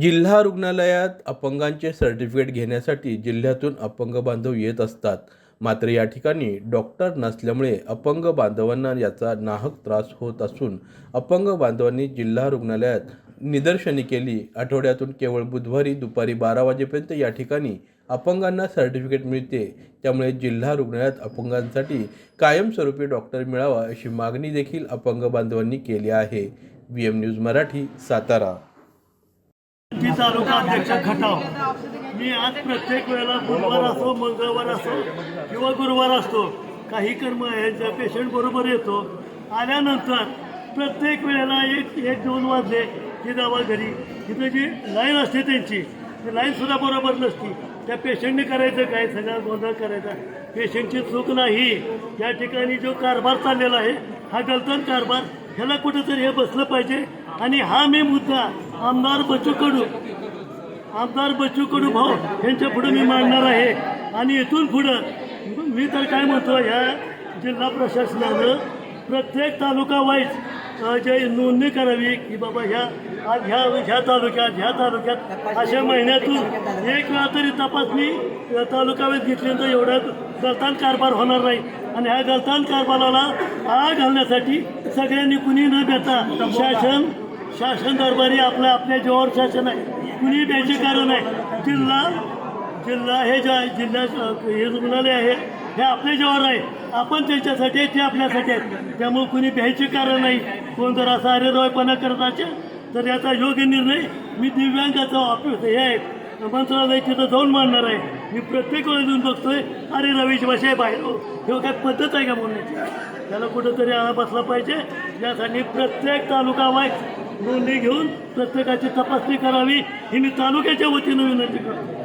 जिल्हा रुग्णालयात अपंगांचे सर्टिफिकेट घेण्यासाठी जिल्ह्यातून अपंग बांधव येत असतात. मात्र या ठिकाणी डॉक्टर नसल्यामुळे अपंग बांधवांना याचा नाहक त्रास होत असून अपंग बांधवांनी जिल्हा रुग्णालयात निदर्शने केली. आठवड्यातून केवळ बुधवारी दुपारी बारा वाजेपर्यंत या ठिकाणी अपंगांना सर्टिफिकेट मिळते. त्यामुळे जिल्हा रुग्णालयात अपंगांसाठी कायमस्वरूपी डॉक्टर मिळावा अशी मागणी देखील अपंग बांधवांनी केली आहे. V M news Marathi Satara. तालुका अध्यक्ष खटाव. मी आज प्रत्येक वेळेला बुधवार असो मंगळवार असो किंवा गुरुवार असतो काही कर्म यांच्या पेशंट बरोबर येतो. आल्यानंतर प्रत्येक वेळेला एक एक दोन वाजले की जावा घरी. तिथं जी लाईन असते त्यांची ती लाईनसुद्धा बरोबर नसती. त्या पेशंटने करायचं काय? सगळा गोंधळ करायचा. पेशंटची चूक नाही. त्या ठिकाणी जो कारभार चाललेला आहे हा गलतन कारभार ह्याला कुठेतरी हे बसलं पाहिजे. आणि हा मी मुद्दा आमदार बच्चू कडू. आमदार बच्चू कडू भाऊ यांच्या पुढे मी मांडणार आहे. आणि इथून पुढं मी तर काय म्हणतो ह्या जिल्हा प्रशासनानं प्रत्येक तालुका वाईज जे नोंदणी करावी की बाबा ह्या आज ह्या ह्या तालुक्यात ह्या तालुक्यात अशा महिन्यातून एक वेळा तरी तपासणी या तालुका वाईज तर एवढा गलतान कारभार होणार नाही. आणि ह्या गलतान कारभाराला आळा घालण्यासाठी सगळ्यांनी कुणी न घेता शासन शासन दरबारी आपल्या आपल्या जीवावर शासन आहे. कुणी द्यायचे कारण आहे? जिल्हा जिल्हा हे जे आहे, जिल्हा हे रुग्णालय आहे हे आपल्या जीवावर आहे. आपण त्यांच्यासाठी आहे ते आपल्यासाठी आहेत. त्यामुळे कुणी भ्यायचे कारण नाही. कोण जर असा अरेरवायपणा करत असेल तर याचा योग्य निर्णय मी दिव्यांगाचा ऑफिस हे आहे. मंत्रालय तिथं जाऊन मांडणार आहे. मी प्रत्येक वेळेस येऊन बघतोय अरे रवीश भाषा आहे बाहेर. हो, किंवा काय पद्धत आहे का बोलण्याची त्याला कुठंतरी आळा बसला पाहिजे. यासाठी प्रत्येक तालुका वाईज नोंदणी घेऊन प्रत्येकाची तपासणी करावी ही मी तालुक्याच्या वतीनं विनंती करतो.